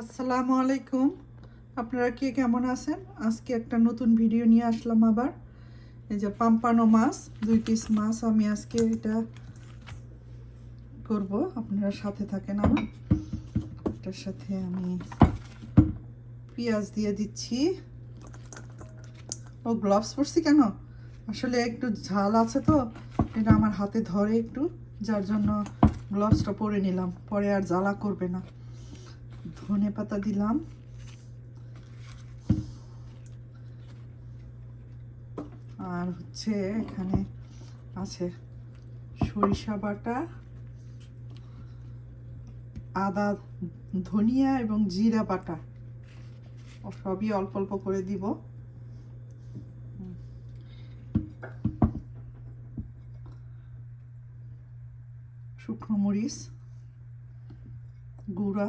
আসসালামু আলাইকুম। আপনারা কে কেমন আছেন? আজকে একটা নতুন ভিডিও নিয়ে আসলাম আবার। এই যে পাম্পানো মাছ, দুই পিস মাছ আমি আজকে এটা করব। আপনারা সাথে থাকেন আমার। এটার সাথে আমি পেঁয়াজ দিয়ে দিচ্ছি। ও গ্লাভস পরছি কেন? আসলে একটু ঝাল আছে তো, এটা আমার হাতে ধরে একটু, যার জন্য গ্লাভসটা পরে নিলাম। পরে আর জ্বালা করবে না। ধনে পাতা দিলাম। আর হচ্ছে এখানে আছে সরিষা বাটা, আদা, ধনিয়া এবং জিরা বাটা। সবই অল্প অল্প করে দিব। শুকনো মরিচ, গুঁড়া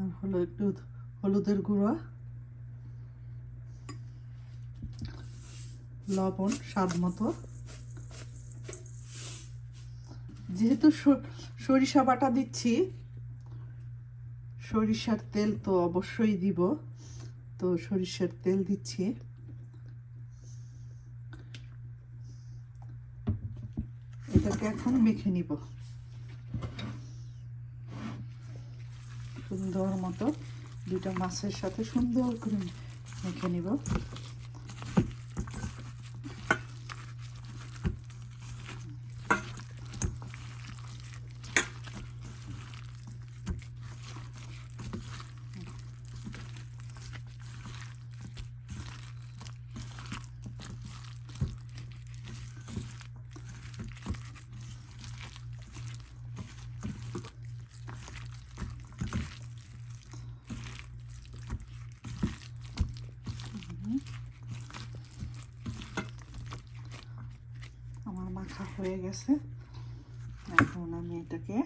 আর হলো একটু হলুদের গুঁড়া, লবণ, স্বাদ মতো। যেহেতু সরিষা বাটা দিচ্ছি, সরিষার তেল তো অবশ্যই দিব। তো সরিষার তেল দিচ্ছি। এটাকে এখন মেখে নিব। সুন্দর মতো দুটো মাছের সাথে সুন্দর করে মেখে নিব আমার মাখা হয়ে গেছে। এখন আমি এটাকে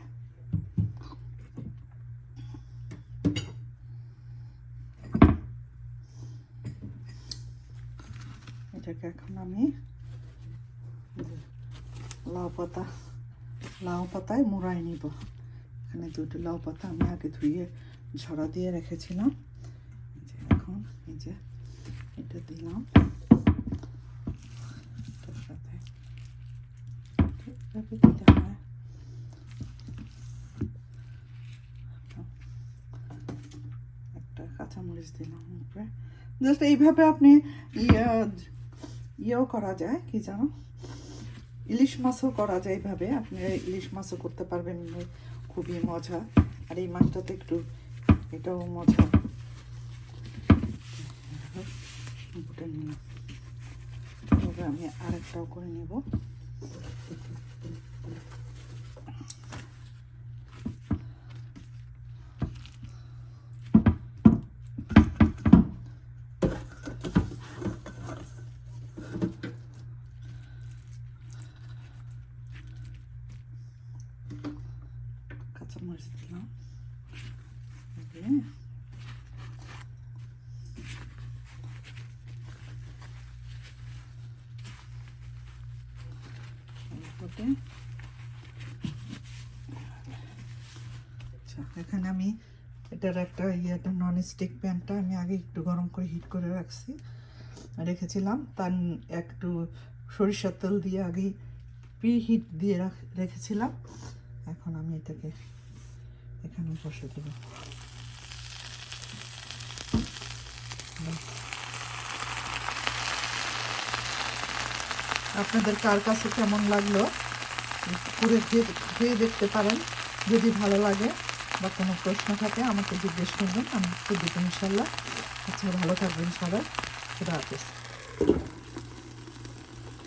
এটাকে এখন আমি লাউ পাতা, লাউ পাতায় মুড়াই নিব। এখানে দুটো লাউ পাতা আমি আগে ধুয়ে ঝরা দিয়ে রেখেছিলাম। এখন এই যে এটা দিলাম এটার সাথে ঠিকভাবে দিতে হয় একটা কাঁচামরিচ দিলাম উপরে জাস্ট এইভাবে আপনি ইয়ে ইয়েও করা যায়, কি জানো? ইলিশ মাছও করা যায় এইভাবে আপনি ইলিশ মাছও করতে পারবেন খুবই মজা, আর এই মাছটাতে একটু এটাও মজা। এবার আমি আরেকটাও করে নেব। কাঁচামরিচ দিলাম দিয়ে এইভাবে আচ্ছা এখানে আমি এটার একটা ইয়েটা নন স্টিক প্যানটা আমি আগে একটু গরম করে হিট করে রাখছি রেখেছিলাম তার একটু সরিষার তেল দিয়ে আগেই প্রি হিট দিয়ে রাখ- রেখেছিলাম এখন আমি এটাকে এখানে বসে দেব। আপনাদের কার কাছে কেমন লাগল? করে খেয়ে দেখতে পারেন, যদি ভালো লাগে বা কোনো প্রশ্ন থাকে আমাকে জিজ্ঞেস করবেন, আমি উত্তর দেবো ইনশাল্লাহ। আচ্ছা ভালো থাকবেন সবাই। খুদা হাফিজ।